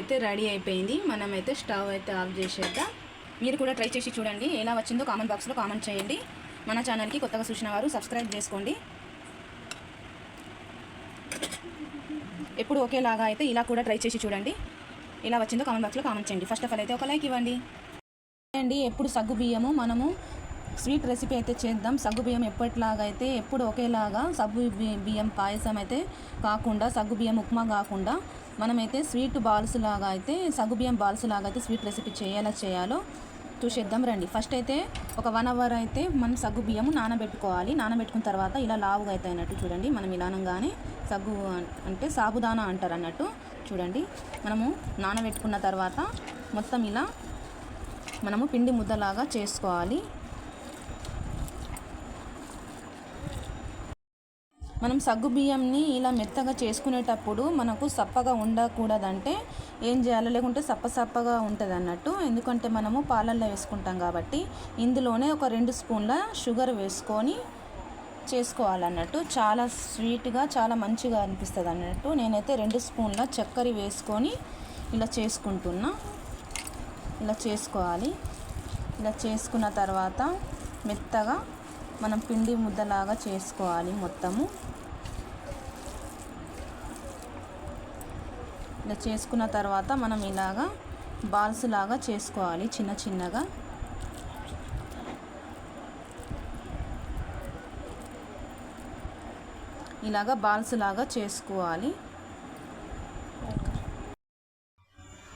అయితే రెడీ అయిపోయింది. మనమైతే స్టవ్ అయితే ఆఫ్ చేసేద్దాం. మీరు కూడా ట్రై చేసి చూడండి. ఎలా వచ్చిందో కామెంట్ బాక్స్లో కామెంట్ చేయండి. మన ఛానల్కి కొత్తగా చూసిన వారు సబ్స్క్రైబ్ చేసుకోండి. ఎప్పుడు ఒకేలాగా అయితే ఇలా కూడా ట్రై చేసి చూడండి. ఇలా వచ్చిందో కామెంట్ బాక్స్లో కామెంట్ చేయండి. ఫస్ట్ ఆఫ్ ఆల్ అయితే ఒక లైక్ ఇవ్వండి. అండి ఎప్పుడు సగ్గు బియ్యము? మనము స్వీట్ రెసిపీ అయితే చేద్దాం. సగ్గు బియ్యం ఎప్పటిలాగా అయితే ఎప్పుడు ఒకేలాగా సగ్గు బియ్యం పాయసం అయితే కాకుండా సగ్గు బియ్యం ఉప్మా కాకుండా మనమైతే స్వీట్ బాల్స్ లాగా అయితే సగుబియ్యం బాల్స్ లాగా అయితే స్వీట్ రెసిపీ చేయాలో చేయాలో చూసేద్దాం రండి. ఫస్ట్ అయితే ఒక వన్ అవర్ అయితే మనం సగ్గు బియ్యం నానబెట్టుకోవాలి. నానబెట్టుకున్న తర్వాత ఇలా లావుగా అయితే అన్నట్టు చూడండి. మనం ఇలా సగ్గు అంటే సాబుదానా అంటారు అన్నట్టు చూడండి. మనము నానబెట్టుకున్న తర్వాత మొత్తం ఇలా మనము పిండి ముద్దలాగా చేసుకోవాలి. మనం సగ్గు బియ్యంని ఇలా మెత్తగా చేసుకునేటప్పుడు మనకు సప్పగా ఉండకూడదంటే ఏం చేయాలి? లేకుంటే సప్ప సప్పగా ఉంటుంది అన్నట్టు. ఎందుకంటే మనము పాలల్లో వేసుకుంటాం కాబట్టి ఇందులోనే ఒక రెండు స్పూన్ల షుగర్ వేసుకొని చేసుకోవాలన్నట్టు చాలా స్వీట్గా చాలా మంచిగా అనిపిస్తుంది అన్నట్టు. నేనైతే రెండు స్పూన్ల చక్కెర వేసుకొని ఇలా చేసుకుంటున్నా. ఇలా చేసుకోవాలి. ఇలా చేసుకున్న తర్వాత మెత్తగా మనం పిండి ముద్దలాగా చేసుకోవాలి మొత్తము. ఇలా చేసుకున్న తర్వాత మనం ఇలాగా బాల్స్ లాగా చేసుకోవాలి చిన్న చిన్నగా. ఇలాగా బాల్స్ లాగా చేసుకోవాలి.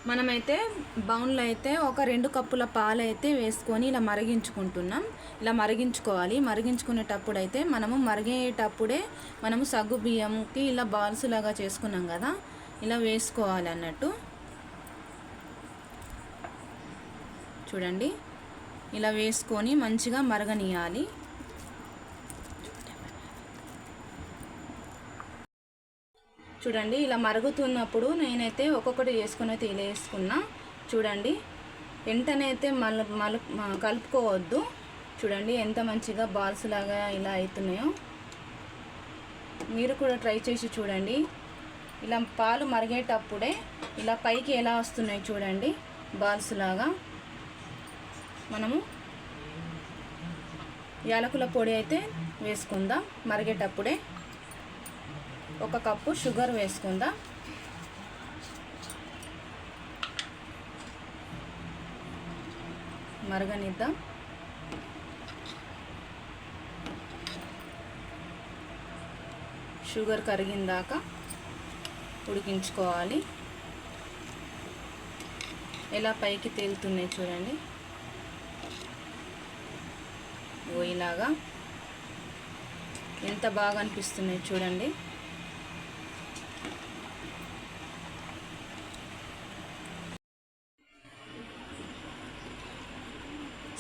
మనమైతే బౌన్లో అయితే ఒక రెండు కప్పుల పాలు అయితే వేసుకొని ఇలా మరిగించుకుంటున్నాం. ఇలా మరిగించుకోవాలి. మరిగించుకునేటప్పుడు అయితే మనము మరిగేటప్పుడే మనము సగ్గు బియ్యంకి ఇలా బాల్స్ లాగా చేసుకున్నాం కదా. ఇలా వేసుకోవాలి అన్నట్టు. చూడండి. ఇలా వేసుకొని మంచిగా మరగనియాలి. చూడండి ఇలా మరుగుతున్నప్పుడు నేనైతే ఒక్కొక్కటి చేసుకుని అయితే ఇలా వేసుకున్నా. చూడండి వెంటనే అయితే మల మలు కలుపుకోవద్దు. చూడండి ఎంత మంచిగా బాల్స్ లాగా ఇలా అవుతున్నాయో మీరు కూడా ట్రై చేసి చూడండి. ఇలా పాలు మరిగేటప్పుడే ఇలా పైకి ఎలా వస్తున్నాయి చూడండి బాల్స్ లాగా. మనము యాలకుల పొడి అయితే వేసుకుందాం మరిగేటప్పుడే. ఒక కప్పు షుగర్ వేసుకుందాం? మరగనిద్దాం. షుగర్ కరిగిందాక ఉడికించుకోవాలి. ఎలా పైకి తేలుతున్నాయి చూడండి. ఓ ఇలాగా. ఎంత బాగా అనిపిస్తున్నాయి చూడండి.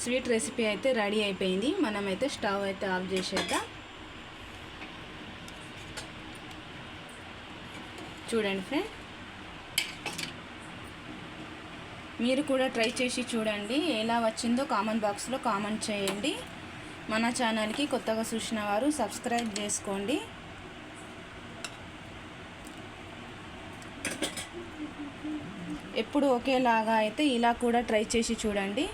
స్వీట్ రెసిపీ అయితే రెడీ అయిపోయింది. మనమైతే స్టవ్ అయితే ఆఫ్ చేసేద్దాం. చూడండి ఫ్రెండ్. మీరు కూడా ట్రై చేసి చూడండి. ఎలా వచ్చిందో కామెంట్ బాక్స్లో కామెంట్ చేయండి. మన ఛానల్కి కొత్తగా చూసిన వారు సబ్స్క్రైబ్ చేసుకోండి. ఎప్పుడు ఒకేలాగా అయితే ఇలా కూడా ట్రై చేసి చూడండి.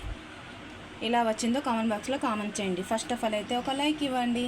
ఇలా వచ్చిందో కామెంట్ బాక్స్లో కామెంట్ చేయండి. ఫస్ట్ ఆఫ్ ఆల్ అయితే ఒక లైక్ ఇవ్వండి.